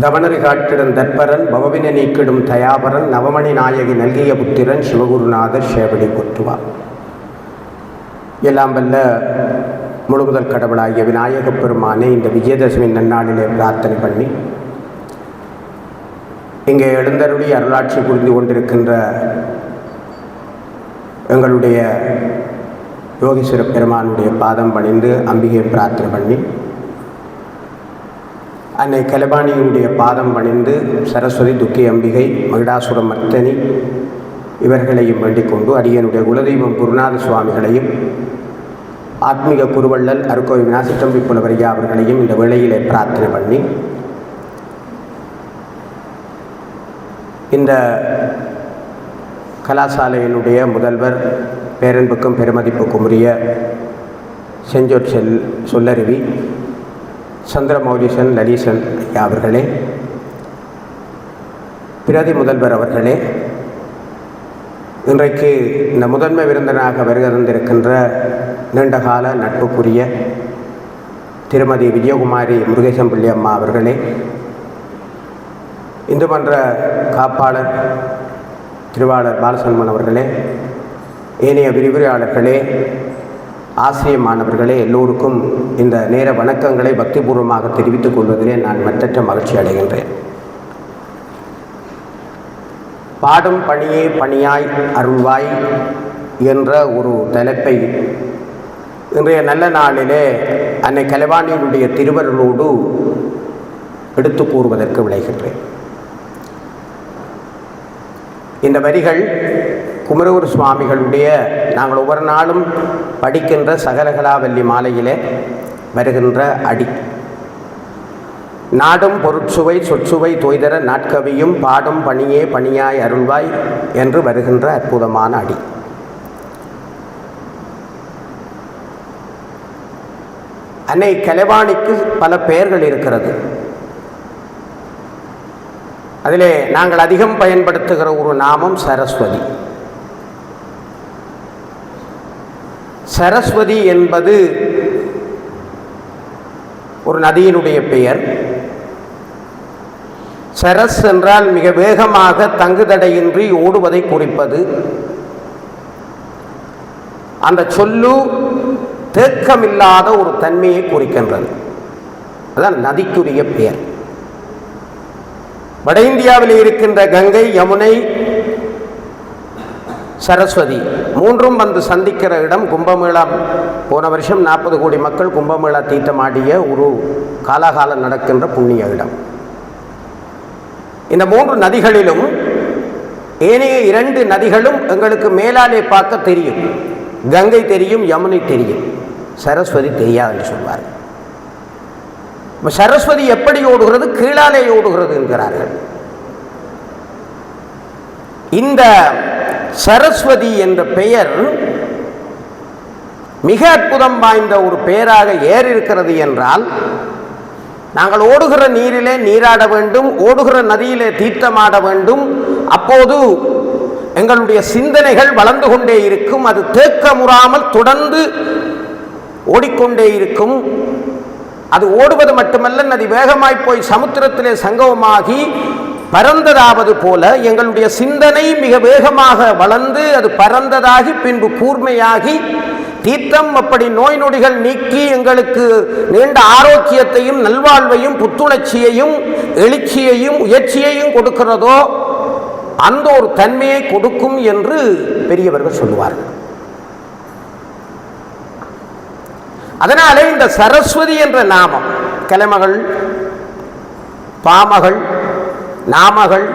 தவணரி காட்டிடும் தற்பரன் பவவின நீக்கிடும் தயாபரன் நவமணி நாயகி நல்கிய புத்திரன் சிவகுருநாதர் சேவடி கொற்றுவார். எல்லாம் வல்ல முழுமுதல் கடவுளாகிய விநாயகப் பெருமானை இந்த விஜயதசமி நன்னாளிலே பிரார்த்தனை பண்ணி இங்கே எழுந்தருடைய அருளாட்சி புரிந்து கொண்டிருக்கின்ற எங்களுடைய யோகீஸ்வர பெருமானுடைய பாதம் பணிந்து அம்பிகையை பிரார்த்தனை பண்ணி அன்னை கலபாணியினுடைய பாதம் பணிந்து சரஸ்வதி துக்கி அம்பிகை மகிடாசுர மர்த்தனி இவர்களையும் வேண்டிக் கொண்டு அடியனுடைய குலதெய்வம் குருநாத சுவாமிகளையும் ஆத்மீக குருவள்ளல் அருக்கோய் விநாசித்தம்பி புலவரியா அவர்களையும் இந்த வேளையிலே பிரார்த்தனை பண்ணி இந்த கலாசாலையினுடைய முதல்வர் பேரன்புக்கும் பெருமதிப்புக்கும் உரிய செஞ்சொற் செல் சொல்லருவி சந்திரமௌலீசன் லலீசன் ஐயா அவர்களே பிரதி முதல்வர் அவர்களே இன்றைக்கு இந்த முதன்மை விருந்தினராக வருகிறந்திருக்கின்ற நீண்டகால நட்புக்குரிய திருமதி விஜயகுமாரி முருகேசம்பள்ளி அம்மா அவர்களே இந்து மன்ற காப்பாளர் திருவாளர் பாலசன்மன் அவர்களே ஏனைய விரிவுரையாளர்களே ஆசிரிய மாணவர்களே எல்லோருக்கும் இந்த நேர வணக்கங்களை பக்திபூர்வமாக தெரிவித்துக் கொள்வதிலே நான் மற்றற்ற மகிழ்ச்சி அடைகின்றேன். பாடும் பணியே பணியாய் அருள்வாய் என்ற ஒரு தலைப்பை இன்றைய நல்ல நாளிலே அன்னை கலைவாணியினுடைய திருவருளோடு எடுத்து கூறுவதற்கு விளைகின்றேன் இந்த வரிகள் குமரூர் சுவாமிகளுடைய நாங்கள் ஒவ்வொரு நாளும் படிக்கின்ற சகலகலாவல்லி மாலையிலே வருகின்ற அடி. நாடும் பொருட்சுவை சொற்சுவை தொய்தர நாட்கவியும் பாடும் பணியே பணியாய் அருள்வாய் என்று வருகின்ற அற்புதமான அடி. அன்னை கலைவாணிக்கு பல பெயர்கள் இருக்கிறது. அதிலே நாங்கள் அதிகம் பயன்படுத்துகிற ஒரு நாமம் சரஸ்வதி. சரஸ்வதி என்பது ஒரு நதியினுடைய பெயர். சரஸ் என்றால் மிக வேகமாக தங்குதடையின்றி ஓடுவதை குறிப்பது. அந்த சொல்லு தேக்கமில்லாத ஒரு தன்மையை குறிக்கின்றது. அதான் நதிக்குரிய பெயர். வட இந்தியாவில் இருக்கின்ற கங்கை யமுனை சரஸ்வதி. மூன்றும் வந்து சந்திக்கிற இடம் கும்பமேளா. போன வருஷம் நாற்பது கோடி மக்கள் கும்பமேளா தீட்டமாடிய ஒரு காலாகாலம் நடக்கின்ற புண்ணிய இடம். இந்த மூன்று நதிகளிலும் ஏனைய இரண்டு நதிகளும் எங்களுக்கு மேலாலே பார்க்க தெரியும். கங்கை தெரியும் யமுனை தெரியும். சரஸ்வதி தெரியாதுன்னு சொல்வார் சரஸ்வதி எப்படி ஓடுகிறது? கீழாலே ஓடுகிறது என்கிறார்கள். இந்த சரஸ்வதி என்ற பெயர் மிக அற்புதம் வாய்ந்த ஒரு பெயராக ஏறிருக்கிறது என்றால் நாங்கள் ஓடுகிற நீரிலே நீராட வேண்டும் ஓடுகிற நதியிலே தீர்த்தமாட வேண்டும் அப்போது எங்களுடைய சிந்தனைகள் வளர்ந்து கொண்டே இருக்கும் அது தேக்கமுறாமல் தொடர்ந்து ஓடிக்கொண்டே இருக்கும். அது ஓடுவது மட்டுமல்ல நதி வேகமாய் போய் சமுத்திரத்திலே சங்கமமாகி பறந்ததாவது போல எங்களுடைய சிந்தனை மிக வேகமாக வளர்ந்து அது பரந்ததாகி பின்பு கூர்மையாகி தீர்த்தம் அப்படி நோய் நொடிகள் நீக்கி எங்களுக்கு நீண்ட ஆரோக்கியத்தையும் நல்வாழ்வையும் புத்துணர்ச்சியையும் எழுச்சியையும் உயர்ச்சியையும் கொடுக்கிறதோ அந்த ஒரு தன்மையை கொடுக்கும் என்று பெரியவர்கள் சொல்லுவார்கள். அதனாலே இந்த சரஸ்வதி என்ற நாமம் கிழமகள் பாமகள் நாமகள்.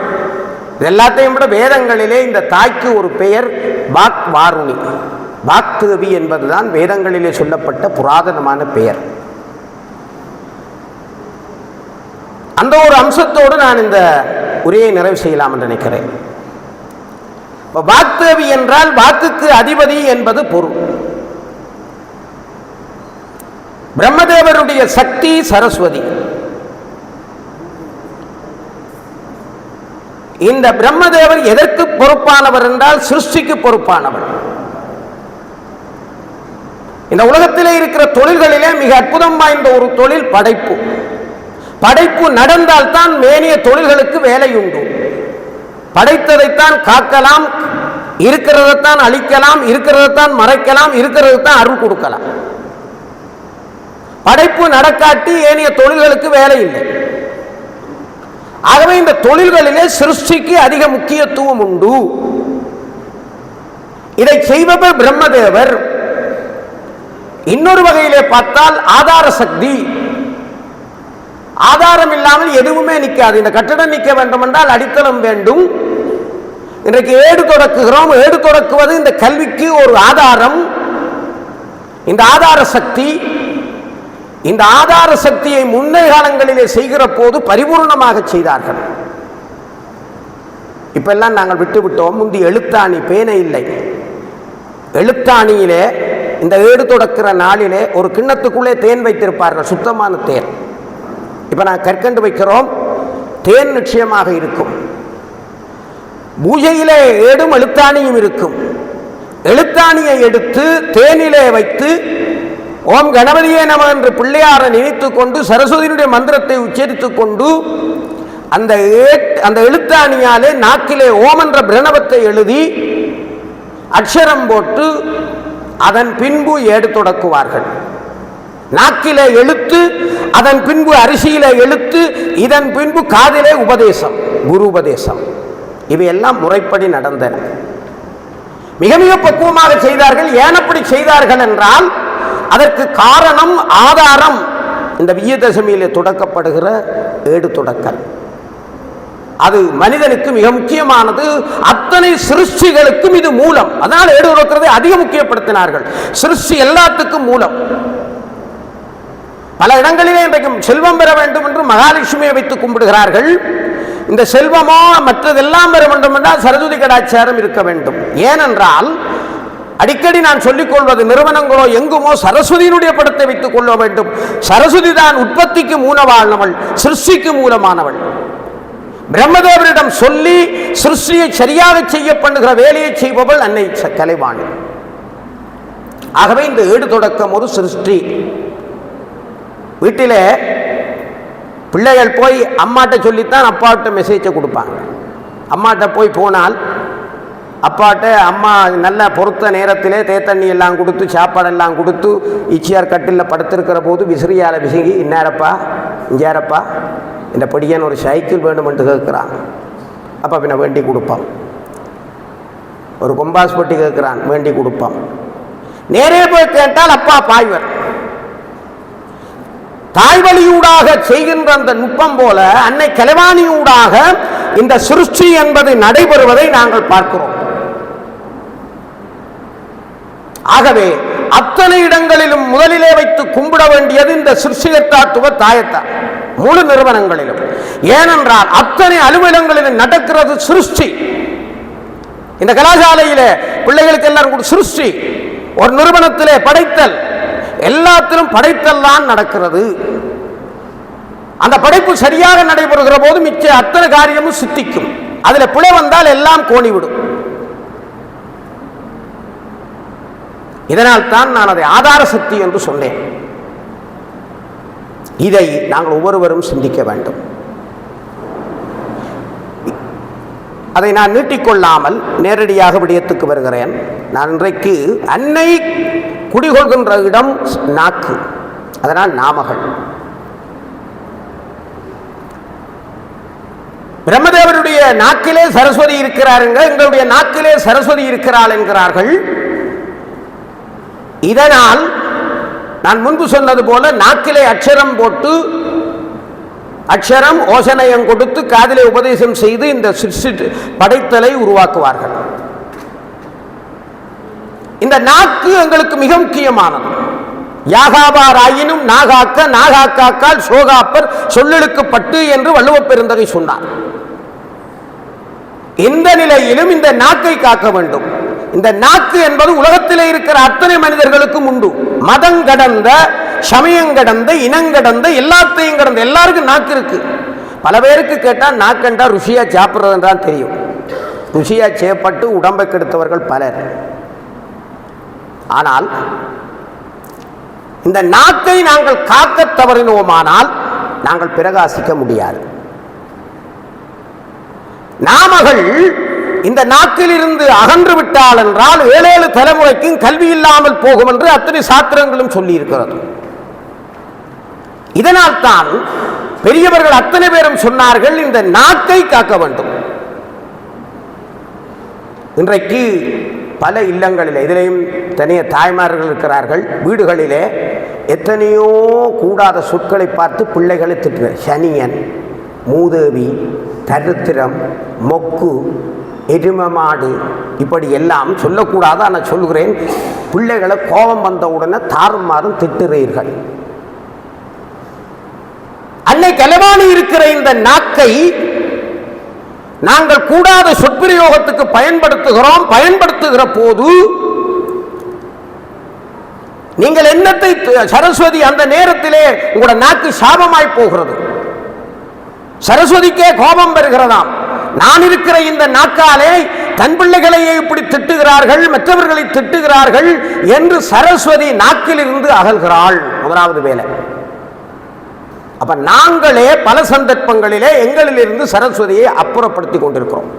எல்லாத்தையும் விட வேதங்களிலே இந்த தாய்க்கு ஒரு பெயர் வாக் வாருணி வாக்தேவி என்பதுதான் வேதங்களிலே சொல்லப்பட்ட புராதனமான பெயர். அந்த ஒரு அம்சத்தோடு நான் இந்த உரையை நிறைவு செய்யலாம் என்று நினைக்கிறேன். வாக்தேவி என்றால் வாக்குக்கு அதிபதி என்பது பொருள். பிரம்மதேவருடைய சக்தி சரஸ்வதி. இந்த பிரம்மதேவர் எதற்கு பொறுப்பானவர் என்றால் சிருஷ்டிக்கு பொறுப்பானவர். இந்த உலகத்திலே இருக்கிற தொழில்களிலே மிக அற்புதம் வாய்ந்த ஒரு தொழில் படைப்பு. படைப்பு நடந்தால்தான் மேனிய தொழில்களுக்கு வேலை உண்டு படைத்ததைத்தான் காக்கலாம் இருக்கிறதைத்தான் அழிக்கலாம் இருக்கிறதைத்தான் மறைக்கலாம் இருக்கிறதைத்தான் அருள் கொடுக்கலாம். படைப்பு நடக்காட்டி ஏனைய தொழில்களுக்கு வேலை இல்லை ஆகவே இந்த தொழில்களிலே சிருஷ்டிக்கு அதிக முக்கியத்துவம் உண்டு. இதை செய்பவர் பிரம்மதேவர். இன்னொரு வகையிலே பார்த்தால் ஆதார சக்தி. ஆதாரம் இல்லாமல் எதுவுமே நிற்காது இந்த கட்டடம் நிற்க வேண்டும் என்றால் அடித்தளம் வேண்டும். இன்றைக்கு ஏடு தொடக்குகிறோம். ஏடு தொடக்குவது இந்த கல்விக்கு ஒரு ஆதாரம். இந்த ஆதார சக்தி. இந்த ஆதார சக்தியை முன்னை காலங்களிலே செய்கிற போது பரிபூர்ணமாக செய்தார்கள். இப்பெல்லாம் நாங்கள் விட்டுவிட்டோம். முந்தி எழுத்தாணி பேனை இல்லை. எழுத்தாணியிலே இந்த ஏடு தொடக்கிற நாளிலே ஒரு கிண்ணத்துக்குள்ளே தேன் வைத்திருப்பார்கள் சுத்தமான தேன். இப்போ நான் கற்கண்டு வைக்கிறோம். தேன் நிச்சயமாக இருக்கும். பூஜையிலே ஏடும் எழுத்தாணியும் இருக்கும். எழுத்தாணியை எடுத்து தேனிலே வைத்து ஓம் கணபதியே நம என்று பிள்ளையாரை நினைத்து கொண்டு சரஸ்வதியினுடைய மந்திரத்தை உச்சரித்து கொண்டு அந்த அந்த எழுத்தாணியாலே நாக்கிலே ஓம் என்ற பிரணவத்தை எழுதி அக்ஷரம் போட்டு அதன் பின்பு ஏடு தொடக்குவார்கள். நாக்கிலே எழுத்து அதன் பின்பு அரிசியில எழுத்து இதன் பின்பு காதிலே உபதேசம் குரு உபதேசம். இவையெல்லாம் முறைப்படி நடந்தன. மிக மிக பக்குவமாக செய்தார்கள். ஏன் அப்படி செய்தார்கள் என்றால் அதற்கு காரணம் ஆதாரம். இந்த விஜயதசமியிலே தொடக்கப்படுகிற ஏடு தொடக்கல். அது மனிதனுக்கு மிக முக்கியமானது. அத்தனை சிருஷ்டிகளுக்கும் இது மூலம். அதனால் ஏடு தொடக்கிறதை அதிக முக்கியப்படுத்தினார்கள். சிருஷ்டி எல்லாத்துக்கும் மூலம். பல இடங்களிலே இன்றைக்கும் செல்வம் பெற வேண்டும் என்று மகாலட்சுமியை வைத்து கும்பிடுகிறார்கள். இந்த செல்வமோ மற்றதெல்லாம் பெற வேண்டும் என்றால் சரஸ்வதி கடாச்சாரம் இருக்க வேண்டும். ஏனென்றால் அடிக்கடி நான் சொல்லிக் கொள்வது நிறுவனங்களோ எங்குமோ சரஸ்வதியினுடைய படத்தை வைத்துக் கொள்ள வேண்டும். சரஸ்வதி தான் உற்பத்திக்கு மூலமானவள் சிருஷ்டிக்கு மூலமானவள். பிரம்மதேவரிடம் சொல்லி சிருஷ்டியை சரியாக செய்ய பண்ணுகிற வேலையை செய்பவள் அன்னை ச- கலைவாணி. ஆகவே இந்த ஏடு தொடக்கம் ஒரு சிருஷ்டி. வீட்டிலே பிள்ளைகள் போய் அம்மாட்ட சொல்லித்தான் அப்பாட்ட மெசேஜை கொடுப்பாங்க. அம்மாட்ட போய் போனால் அப்பாட்ட அம்மா நல்ல பொறுத்த நேரத்திலே தேத்தண்ணி எல்லாம் கொடுத்து சாப்பாடெல்லாம் கொடுத்து இச்சியார் கட்டிலில் படுத்திருக்கிற போது விசிறியால் விசுங்கி இன்னாரப்பா இஞ்சாரப்பா இந்த படியான ஒரு சைக்கிள் வேண்டுமென்று கேட்குறான். அப்போ பின்ன வேண்டி கொடுப்பான். ஒரு கொம்பாஸ் பட்டி கேட்குறான் வேண்டி கொடுப்பான். நேரே போய் கேட்டால் அப்பா பாய்வர். தாய்வழியூடாக செய்கின்ற அந்த நுட்பம் போல அன்னை கலைவாணியூடாக இந்த சிருஷ்டி என்பது நடைபெறுவதை நாங்கள் பார்க்கிறோம். ஆகவே அத்தனை இடங்களிலும் முதலிலே வைத்து கும்பிட வேண்டியது இந்த சிருஷ்டிகத்தாத்துவ தாயத்தா. முழு நிறுவனங்களிலும். ஏனென்றால் அத்தனை அலுவலகங்களிலும் நடக்கிறது சிருஷ்டி. இந்த கலாசாலையில பிள்ளைகளுக்கு எல்லாரும் கூட சிருஷ்டி. ஒரு நிறுவனத்திலே படைத்தல். எல்லாத்திலும் படைத்தல் தான் நடக்கிறது. அந்த படைப்பு சரியாக நடைபெறுகிற போது மிச்ச அத்தனை காரியமும் சித்திக்கும். அதுல பிழை வந்தால் எல்லாம் கோணிவிடும். இதனால் தான் நான் அதை ஆதார சக்தி என்று சொன்னேன். இதை நாங்கள் ஒவ்வொருவரும் சிந்திக்க வேண்டும். அதை நான் நீட்டிக்கொள்ளாமல் நேரடியாக விடயத்துக்கு வருகிறேன். நான் இன்றைக்கு அன்னை குடிகொள்கின்ற இடம் நாக்கு. அதனால் நாமகள். பிரம்மதேவருடைய நாக்கிலே சரஸ்வதி இருக்கிறாருங்க எங்களுடைய நாக்கிலே சரஸ்வதி இருக்கிறாள் என்கிறார்கள். இதனால் நான் முன்பு சொன்னது போல நாக்கிலே அக்ஷரம் போட்டு அக்ஷரம் ஓசனையம் கொடுத்து காதிலே உபதேசம் செய்து இந்த படைத்தலை உருவாக்குவார்கள். இந்த நாக்கு எங்களுக்கு மிக முக்கியமானது. யாகாவாராயினும் நாகாக்க நாகாக்காக்கால் சோகாப்பர் சொல்லெழுக்கப்பட்டு என்று வள்ளுவப் பெருந்தகை சொன்னார். எந்த நிலையிலும் இந்த நாக்கை காக்க வேண்டும். இந்த நாக்கு என்பது உலகத்திலே இருக்கிற அத்தனை மனிதர்களுக்கும் உண்டு. மதம் கடந்த சமயம் கடந்த இனங்கடந்த எல்லாத்தையும் கடந்த எல்லாருக்கும் நாக்கு இருக்கு. பல பேருக்கு கேட்டால் நாக்கண்டா ருசியா சாப்பிட்றதுன்றான் தெரியும். ருசியா செய்யப்பட்டு உடம்பை கெடுத்தவர்கள் பலர். ஆனால் இந்த நாக்கை நாங்கள் காக்க தவறினோமானால் நாங்கள் பிரகாசிக்க முடியாது. நாமகள் இந்த நாட்டிலிருந்து அகன்று விட்டால் என்றால் ஏழேழு தலைமுறைக்கும் கல்வி இல்லாமல் போகும் என்று அத்தனை சாத்திரங்களும் சொல்லியிருக்கிறது. இதனால் தான் பெரியவர்கள் அத்தனை பேரும் சொன்னார்கள் இந்த நாக்கை காக்க வேண்டும். இன்றைக்கு பல இல்லங்களில் இதிலேயும் தனிய தாய்மார்கள் இருக்கிறார்கள் வீடுகளிலே எத்தனையோ கூடாத சொற்களை பார்த்து பிள்ளைகளை திட்டுற சனியன் மூதேவி தரித்திரம் மொக்கு எரும மாடு இப்படி எல்லாம் சொல்லக்கூடாது ஆனால் சொல்கிறேன் பிள்ளைகளை கோபம் வந்த உடனே தாறுமாறும் திட்டுறீர்கள் அன்னை கலவாணி இருக்கிற இந்த நாக்கை நாங்கள் கூடாத சொற்பிரயோகத்துக்கு பயன்படுத்துகிறோம் பயன்படுத்துகிற போது நீங்கள் என்னத்தை சரஸ்வதி அந்த நேரத்திலே உங்களோட நாக்கு சாபமாய் போகிறது? சரஸ்வதிக்கே கோபம் வருகிறதாம். நான் இருக்கிற இந்த நாக்காலே தன் பிள்ளைகளையே இப்படி திட்டுகிறார்கள் மற்றவர்களை திட்டுகிறார்கள் என்று சரஸ்வதி நாக்கிலிருந்து அகல்கிறாள் முதலாவது வேலை. அப்ப நாங்களே பல சந்தர்ப்பங்களிலே எங்களிலிருந்து சரஸ்வதியை அப்புறப்படுத்தி கொண்டிருக்கிறோம்.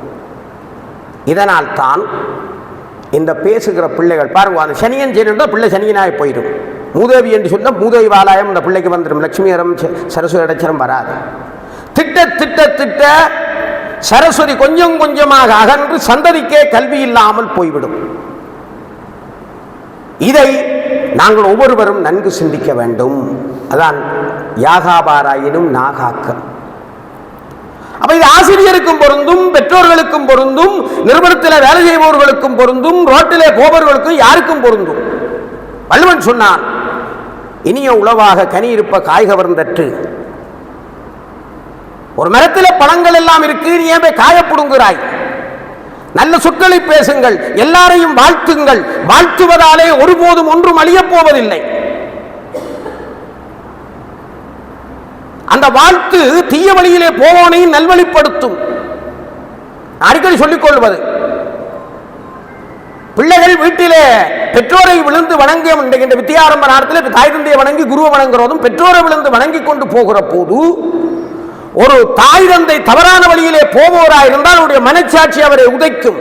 இதனால் தான் இந்த பேசுகிற பிள்ளைகள் பாருங்க அந்த சனியன் செய்யணும் பிள்ளை சனியனாய் போயிடும். மூதேவி என்று சொன்னால் மூதேவி வாலாயம் இந்த பிள்ளைக்கு வந்துடும். லட்சுமியரம் சரஸ்வதி அடைச்சரம் வராது. திட்ட திட்ட திட்ட சரஸ்வதி கொஞ்சம் கொஞ்சமாக அகன்று சந்ததிக்கே கல்வி இல்லாமல் போய்விடும். இதை நாங்கள் ஒவ்வொருவரும் நன்கு சிந்திக்க வேண்டும். அதான் யாகாபாராயினும் நாகாக்கம் அப்ப இது ஆசிரியருக்கும் பொருந்தும் பெற்றோர்களுக்கும் பொருந்தும் நிறுவனத்தில் வேலை செய்பவர்களுக்கும் பொருந்தும் ரோட்டிலே போபவர்களுக்கும் யாருக்கும் பொருந்தும்? வள்ளுவன் சொன்னான் இனிய உளவாக கனி இருப்ப காய்கவர்ந்தற்று. ஒரு மரத்தில் பழங்கள் எல்லாம் இருக்கு நீ ஏன் போய் காயப்படுங்கிறாய்? நல்ல சொற்களை பேசுங்கள் எல்லாரையும் வாழ்த்துங்கள். வாழ்த்துவதாலே ஒருபோதும் ஒன்றும் அழியப் போவதில்லை. அந்த வாழ்த்து தீய வழியிலே போவோனையும் நல்வழிப்படுத்தும். அடிக்கடி சொல்லிக் கொள்வது. பிள்ளைகள் வீட்டிலே பெற்றோரை விழுந்து வணங்கிய இந்த வித்தியாரம்ப நேரத்தில் தாய் தந்தையை வணங்கி குருவை வணங்குறதும் பெற்றோரை விழுந்து வணங்கி கொண்டு போகிற போது ஒரு தாய் தந்தை தவறான வழியிலே போவோராயிருந்தால் இருந்தால் அவருடைய மனச்சாட்சி அவரை உதைக்கும்.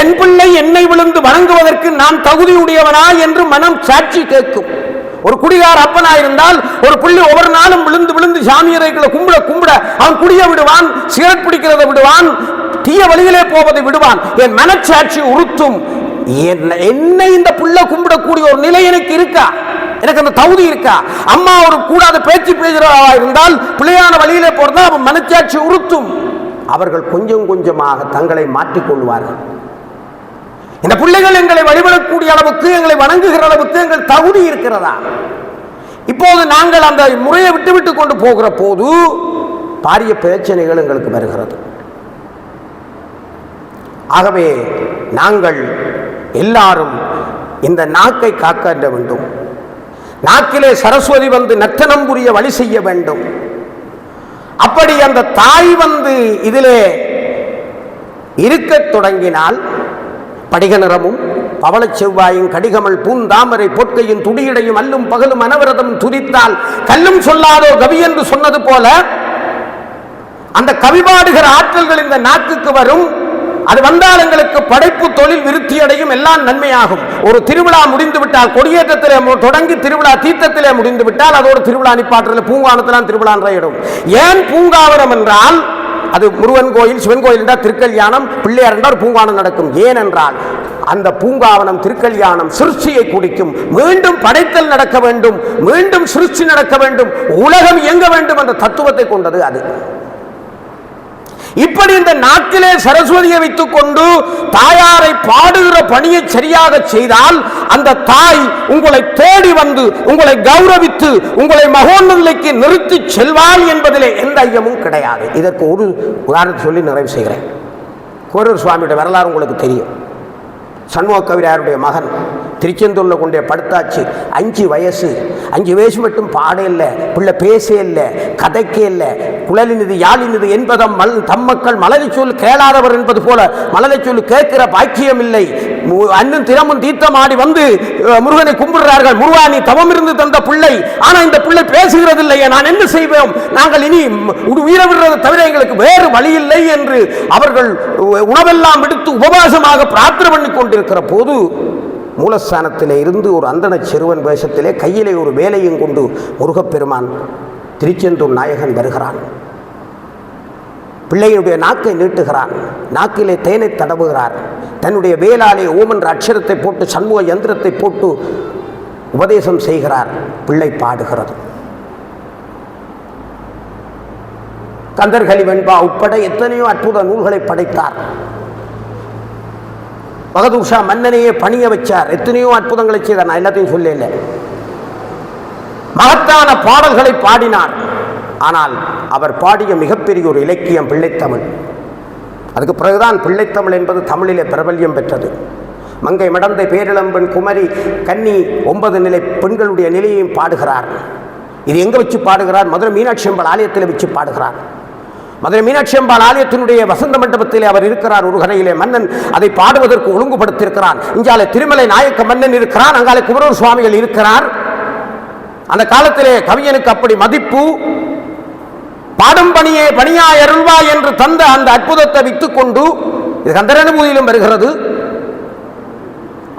என் பிள்ளை என்னை விழுந்து வணங்குவதற்கு நான் தகுதியுடையவனா என்று மனம் சாட்சி கேட்கும். ஒரு குடிகார அப்பனா இருந்தால் ஒரு புள்ளி ஒவ்வொரு நாளும் விழுந்து விழுந்து சாமியரைகளை கும்பிட கும்பிட அவன் குடிய விடுவான் சிகரெட் பிடிக்கிறத விடுவான் தீய வழியிலே போவதை விடுவான். என் மனச்சாட்சி உறுத்தும். என்னை இந்த புள்ள கும்பிடக்கூடிய ஒரு நிலை எனக்கு இருக்கா? எனக்கு அந்த தகுதி இருக்கா? அம்மா ஒரு கூடாத பேச்சு பேசுகிறவா இருந்தால் பிள்ளையான வழியிலே போறதா அவன் மனச்சாட்சி உறுத்தும். அவர்கள் கொஞ்சம் கொஞ்சமாக தங்களை மாற்றிக்கொள்வார்கள் இந்த பிள்ளைகள் எங்களை வழிபடக்கூடிய அளவுக்கு எங்களை வணங்குகிற அளவுக்கு எங்கள் தகுதி இருக்கிறதா? இப்போது நாங்கள் அந்த முறையை விட்டு விட்டு கொண்டு போகிற போது பாரிய பிரச்சனைகள் எங்களுக்கு வருகிறது. ஆகவே நாங்கள் எல்லாரும் இந்த நாக்கை காக்க வேண்டும். நாக்கிலே சரஸ்வதி வந்து நத்தனம் புரிய வழி செய்ய வேண்டும். அப்படி அந்த தாய் வந்து இதிலே இருக்க தொடங்கினால் படிக நிறமும் பவளச் செவ்வாயும் கடிகமல் பூந்தாமரை பொற்கையும் துடியடையும் அல்லும் பகலும் அனவரதம் துதித்தால் கல்லும் சொல்லாதோ கவி என்று சொன்னது போல அந்த கவிபாடுகிற ஆற்றல்கள் இந்த நாக்குக்கு வரும். அது வந்தால் எங்களுக்கு படைப்பு தொழில் விருத்தி அடையும் எல்லாம் நன்மையாகும். ஒரு திருவிழா முடிந்து விட்டால் கொடியேற்றத்திலே தொடங்கி திருவிழா தீர்த்தத்திலே முடிந்து விட்டால் அதோடு திருவிழா நிப்பாற்றல பூங்கானத்திலாம் திருவிழா இடம். ஏன் பூங்காவனம் என்றால் அது முருகன் கோயில் சிவன் கோயில் என்றால் திருக்கல்யாணம் பிள்ளையார் என்றால் பூங்கானம் நடக்கும். ஏனென்றால் அந்த பூங்காவனம் திருக்கல்யாணம் சிருஷ்டியை குடிக்கும் மீண்டும் படைத்தல் நடக்க வேண்டும் மீண்டும் சிருஷ்டி நடக்க வேண்டும் உலகம் இயங்க வேண்டும் என்ற தத்துவத்தை கொண்டது அது. இப்படி இந்த நாட்டிலே சரஸ்வதியை வைத்துக் கொண்டு தாயாரை பாடுகிற பணியை சரியாக செய்தால் அந்த தாய் உங்களை தேடி வந்து உங்களை கௌரவித்து உங்களை மகோன்னதிலைக்கு நிறுத்தி செல்வாள் என்பதிலே எந்த ஐயமும் கிடையாது. இதற்கு ஒரு உதாரணத்தை சொல்லி நிறைவு செய்கிறேன். கோரூர் சுவாமியோட வரலாறு உங்களுக்கு தெரியும். சண்முக கவிராருடைய மகன்? திருச்செந்தூரில் கொண்டே படுத்தாச்சு. அஞ்சு வயசு. அஞ்சு வயசு மட்டும் பாட இல்லை பிள்ளை பேச இல்லை கதைக்க இல்லை. குழலினது யாழினது என்பதம் மல் தம்மக்கள் மலரை சொல் கேளாதவர் என்பது போல மலரை சொல் கேட்கிற பாக்கியம் இல்லை. அன்னும் தினமும் தீர்த்தமாடி வந்து முருகனை கும்பிடுறார்கள். முருகா நீ தவம் இருந்து தந்த பிள்ளை. ஆனா இந்த பிள்ளை பேசுகிறது இல்லையே நான் என்ன செய்வோம் நாங்கள் இனி உயிரை விடுறது தவிர எங்களுக்கு வேறு வழி இல்லை என்று அவர்கள் உணவெல்லாம் விடுத்து உபவாசமாக பிரார்த்தனை பண்ணி கொண்டிருக்கிற போது மூலஸ்தானத்திலே இருந்து ஒரு அந்தன சிறுவன் வேஷத்திலே கையிலே ஒரு வேலையும் கொண்டு முருகப்பெருமான் திருச்செந்தூர் நாயகன் வருகிறான். பிள்ளையினுடைய நாக்கை நீட்டுகிறான் நாக்கிலே தேனை தடவுகிறார். தன்னுடைய வேளாலே ஓமன்ற அக்ஷரத்தை போட்டு சண்முக யந்திரத்தை போட்டு உபதேசம் செய்கிறார். பிள்ளை பாடுகிறது. கந்தர்களி வெண்பா உட்பட எத்தனையோ அற்புத நூல்களை படைத்தார். பகதூர் மன்னனையே பணிய வச்சார். எத்தனையோ அற்புதங்களை செய்தார். நான் எல்லாத்தையும் சொல்லல. மகத்தான பாடல்களை பாடினார். ஆனால் அவர் பாடிய மிகப்பெரிய ஒரு இலக்கியம் பிள்ளைத்தமிழ். அதுக்கு பிறகுதான் பிள்ளைத்தமிழ் என்பது தமிழிலே பிரபல்யம் பெற்றது. மங்கை மடந்தை பேரிளம்பன் குமரி கன்னி ஒன்பது நிலை பெண்களுடைய நிலையையும் பாடுகிறார். இது எங்கே வச்சு பாடுகிறார்? மதுரை மீனாட்சி அம்பாள் ஆலயத்தில் வச்சு பாடுகிறார். மதுரை மீனாட்சி அம்பாள் ஆலயத்தினுடைய வசந்த மண்டபத்திலே அவர் இருக்கிறார் ஒரு கரையிலே மன்னன் அதை பாடுவதற்கு ஒழுங்குபடுத்தியிருக்கிறான். இங்காலே திருமலை நாயக்க மன்னன் இருக்கிறான். அங்காலே குமரூர் சுவாமிகள் இருக்கிறார். அந்த காலத்திலே கவிஞனுக்கு அப்படி மதிப்பு பாடும் பணியே பணியாய் அருள்வாய் என்று தந்த அந்த அற்புதத்தை வைத்துக் கொண்டு இது கந்தரனுபூதியிலும் வருகிறது.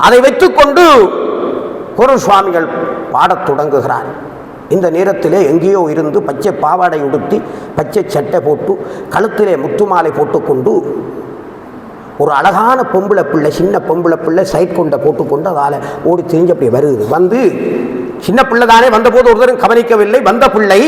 அதை வைத்துக்கொண்டு குரு சுவாமிகள் பாடத் தொடங்குகிறார். இந்த நேரத்திலே எங்கேயோ இருந்து பச்சை பாவாடை உடுத்தி பச்சை சட்டை போட்டு கழுத்திலே முத்துமாலை போட்டுக்கொண்டு ஒரு அழகான பொம்பளை பிள்ளை சின்ன பொம்பளை பிள்ளை சைட் கொண்ட போட்டுக்கொண்டு அதால் ஓடி திரிஞ்சு அப்படி வருது. வந்து சின்ன பிள்ளை தானே வந்தபோது ஒருத்தரும் கவனிக்கவில்லை. வந்த பிள்ளை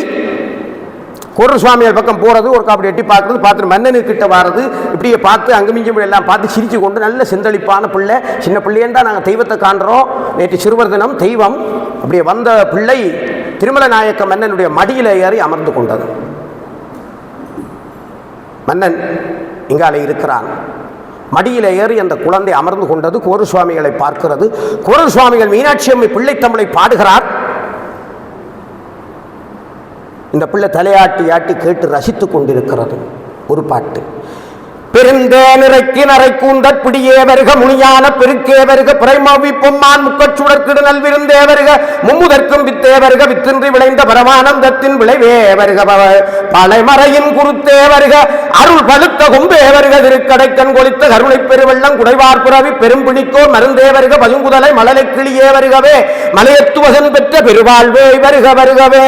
குரல் சுவாமியார் பக்கம் போகிறது ஒரு அப்படி எட்டி பார்க்குறது பார்த்துட்டு மன்னனுக்கிட்ட வர்றது இப்படியே பார்த்து அங்குமிங்கும் எல்லாம் பார்த்து சிரித்து கொண்டு நல்ல செந்தளிப்பான பிள்ளை. சின்ன பிள்ளையன்றா நாங்கள் தெய்வத்தை காண்றோம். நேற்று சிறுவர் தினம் தெய்வம். அப்படியே வந்த பிள்ளை திருமல நாயக்க மன்னனுடைய மடியில் ஏறி அமர்ந்து கொண்டது. மன்னன் இங்காலே இருக்கிறான். மடியில் ஏறி அந்த குழந்தை அமர்ந்து கொண்டது கோரு சுவாமிகளை பார்க்கிறது. கோரு சுவாமிகள் மீனாட்சி அம்மை பிள்ளைத்தமிழை பாடுகிறார். இந்த பிள்ளை தலையாட்டி ஆட்டி கேட்டு ரசித்துக் கொண்டிருக்கிறது. ஒரு பாட்டு. பெருந்தே நிறைக்கு நரை கூந்தற் பிடியே வருக முனியான பெருக்கே வருக பிறைமவி பொம்மான் முக்கச்சுடற்கிடு நல்விருந்தே வருக மும்முதற்கும் வித்தே வருக வித்தின்றி விளைந்த பரமானந்தத்தின் விளைவே வருக பழைமறையின் குருத்தே வருக அருள் பழுத்த கும்பே வருக திருக்கடைக்கண் கொளித்த கருணை பெருவெள்ளம் குடைவார் புறவி பெரும்பிணிக்கோ மருந்தே வருக பசுங்குதலை மலலை கிளியே வருகவே மலையத்துவசன் பெற்ற பெருவாழ்வே வருக வருகவே.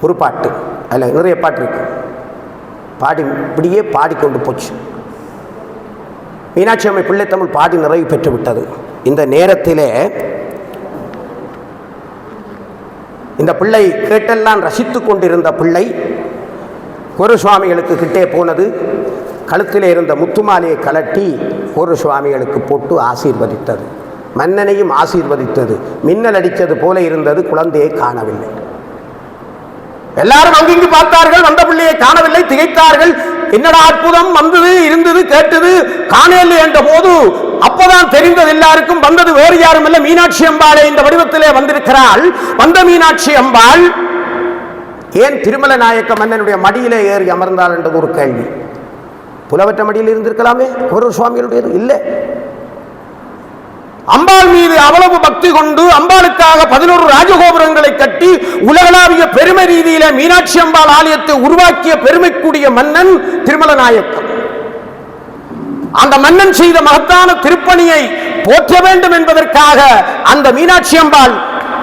ஒரு பாட்டு அதில் நிறைய பாட்டு இருக்கு. பாடி இப்படியே பாடிக்கொண்டு போச்சு. மீனாட்சி அம்மை பிள்ளைத்தமிழ் பாடி நிறைவு பெற்று விட்டது இந்த நேரத்திலே இந்த பிள்ளை கேட்டெல்லாம் ரசித்து கொண்டிருந்த பிள்ளை குரு சுவாமிகளுக்கு கிட்டே போனது. கழுத்திலே இருந்த முத்துமாலையை கலட்டி குரு சுவாமிகளுக்கு போட்டு ஆசீர்வதித்தது. மன்னனையும் ஆசீர்வதித்தது. மின்னல் அடித்தது போல இருந்தது குழந்தையை காணவில்லை. எல்லாரும் அங்கிங்கு பார்த்தார்கள் வந்த பிள்ளையை காணவில்லை திகைத்தார்கள். என்னடா அற்புதம் வந்தது இருந்தது கேட்டது காணவில்லை என்ற போது அப்பதான் தெரிந்தது எல்லாருக்கும் வந்தது வேறு யாரும் இல்லை மீனாட்சி அம்பாளே இந்த வடிவத்திலே வந்திருக்கிறாள். வந்த மீனாட்சி அம்பாள் ஏன் திருமல நாயக்க மன்னனுடைய மடியிலே ஏறி அமர்ந்தாள்? என்றது ஒரு கேள்வி. புலவற்ற மடியில் இருந்திருக்கலாமே ஒரு சுவாமிகளுடையது? இல்லை. அம்பாள் மீது அவ்வளவு பக்தி கொண்டு அம்பாளுக்காக பதினோரு ராஜகோபுரங்களை கட்டி உலகளாவிய பெருமை ரீதியில மீனாட்சி அம்பாள் ஆலயத்தை உருவாக்கிய பெருமைக்குடிய மன்னன் திருமல நாயக்கன் அந்த மன்னன் செய்த மகத்தான திருப்பணியை போற்ற வேண்டும் என்பதற்காக அந்த மீனாட்சி அம்பாள்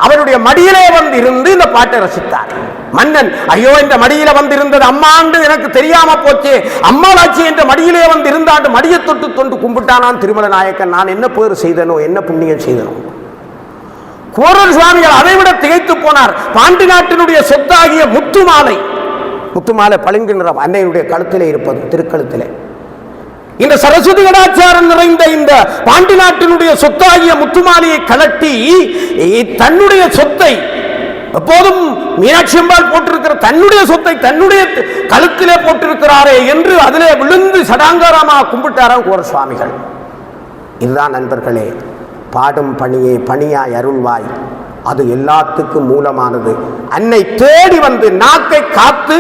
அவருடைய மடியிலே வந்து இருந்து இந்த பாட்டை ரசித்தார். மன்னன் ஐயோ இந்த மடியில வந்திருந்தது அம்மாண்டு எனக்கு தெரியாம போச்சே. அம்மாளாச்சி என்ற மடியிலே வந்து இருந்தாண்டு மடியை தொட்டு தொண்டு கும்பிட்டானான் திருமல நாயக்கன். நான் என்ன பேர் செய்தனோ என்ன புண்ணியம் செய்தனோ? கோரல் சுவாமிகள் அதைவிட திகைத்து போனார். பாண்டி நாட்டினுடைய சொத்தாகிய முத்துமாலை. முத்துமாலை பளிங்கு நிறம் அன்னையினுடைய கழுத்திலே இருப்பது திருக்கழுத்திலே. இந்த சரஸ்வதி கடாச்சாரம் நிறைந்த இந்த பாண்டி நாட்டினுடைய சொத்தாகிய முத்துமாலையை கலட்டி தன்னுடைய சொத்தை எப்போதும் மீனாட்சி அம்பாள் போட்டிருக்கிற தன்னுடைய சொத்தை தன்னுடைய கழுத்திலே போட்டிருக்கிறாரே என்று அதிலே விழுந்து சடாங்காரமாக கும்பிட்டாராம் கோர சுவாமிகள் இதுதான் நண்பர்களே பாடும் பணியே பணியாய் அருள்வாய். அது எல்லாத்துக்கும் மூலமானது. அன்னை தேடி வந்து நாக்கை காத்து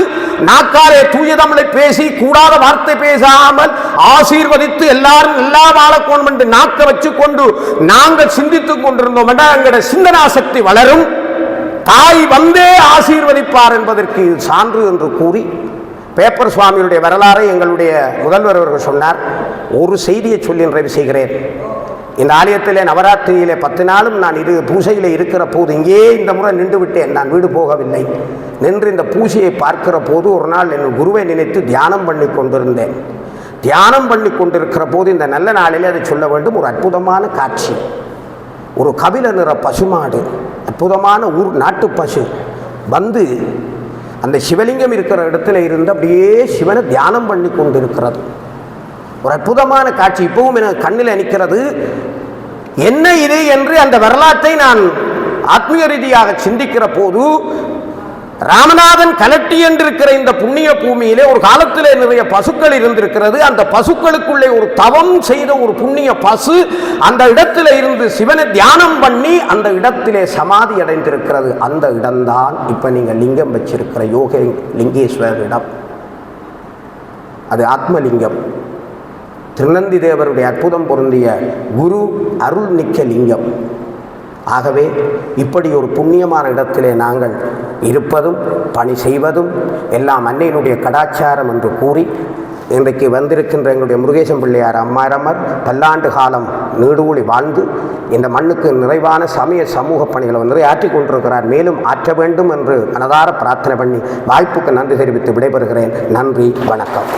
நாக்காலே தூய தமிழை பேசி கூடாத வார்த்தை பேசாமல் ஆசீர்வதித்து எல்லாரும் எல்லா வாழக்கோணும் என்று நாக்கை வச்சு கொண்டு நாங்கள் சிந்தித்துக் கொண்டிருந்தோம் என்றால் எங்களுடைய சிந்தனா சக்தி வளரும். தாய் வந்தே ஆசீர்வதிப்பார் என்பதற்கு இது சான்று என்று கூறி பேப்பர் சுவாமியுடைய வரலாறை எங்களுடைய முதல்வர் அவர்கள் சொன்னார். ஒரு செய்தியை சொல்லி நிறைவு செய்கிறேன். இந்த ஆலயத்திலே நவராத்திரியிலே பத்து நாளும் நான் இது பூஜையில் இருக்கிற போது இங்கே இந்த முறை நின்று விட்டேன். நான் வீடு போகவில்லை. நின்று இந்த பூஜையை பார்க்கிற போது ஒரு நாள் என் குருவை நினைத்து தியானம் பண்ணி கொண்டிருந்தேன். தியானம் பண்ணி கொண்டிருக்கிற போது இந்த நல்ல நாளிலே அதை சொல்ல வேண்டும். ஒரு அற்புதமான காட்சி. ஒரு கபில நிற பசுமாடு. அற்புதமான ஊர் நாட்டு பசு. வந்து அந்த சிவலிங்கம் இருக்கிற இடத்துல இருந்து அப்படியே சிவனை தியானம் பண்ணி கொண்டிருக்கிறது. ஒரு அற்புதமான காட்சி. இப்பவும் எனக்கு கண்ணில் நிற்கிறது என்ன இது என்று அந்த வரலாற்றை நான் ஆத்மீய ரீதியாக சிந்திக்கிற போது ராமநாதன் கலட்டி என்றிருக்கிற இந்த புண்ணிய பூமியிலே ஒரு காலத்திலே நிறைய பசுக்கள் இருந்திருக்கிறது. அந்த பசுக்களுக்குள்ளே ஒரு தவம் செய்த ஒரு புண்ணிய பசு அந்த இடத்திலே இருந்து சிவனை தியானம் பண்ணி அந்த இடத்திலே சமாதி அடைந்திருக்கிறது. அந்த இடம்தான் இப்போ நீங்கள் லிங்கம் வச்சிருக்கிற யோக லிங்கேஸ்வரர் இடம் அது ஆத்மலிங்கம். திருநந்தி தேவருடைய அற்புதம் பொருந்திய குரு அருள்மிக்க லிங்கம். ஆகவே இப்படி ஒரு புண்ணியமான இடத்திலே நாங்கள் இருப்பதும் பணி செய்வதும் எல்லாம் அன்னையினுடைய கடாச்சாரம் என்று கூறி இன்றைக்கு வந்திருக்கின்ற எங்களுடைய முருகேசன் பிள்ளையார் அம்மாரம்மர் பல்லாண்டு காலம் நீடூழி வாழ்ந்து இந்த மண்ணுக்கு நிறைவான சமய சமூக பணிகளை நிறைய ஆற்றிக் கொண்டிருக்கிறார். மேலும் ஆற்ற வேண்டும் என்று மனதார பிரார்த்தனை பண்ணி வாய்ப்புக்கு நன்றி தெரிவித்து விடைபெறுகிறேன். நன்றி வணக்கம்.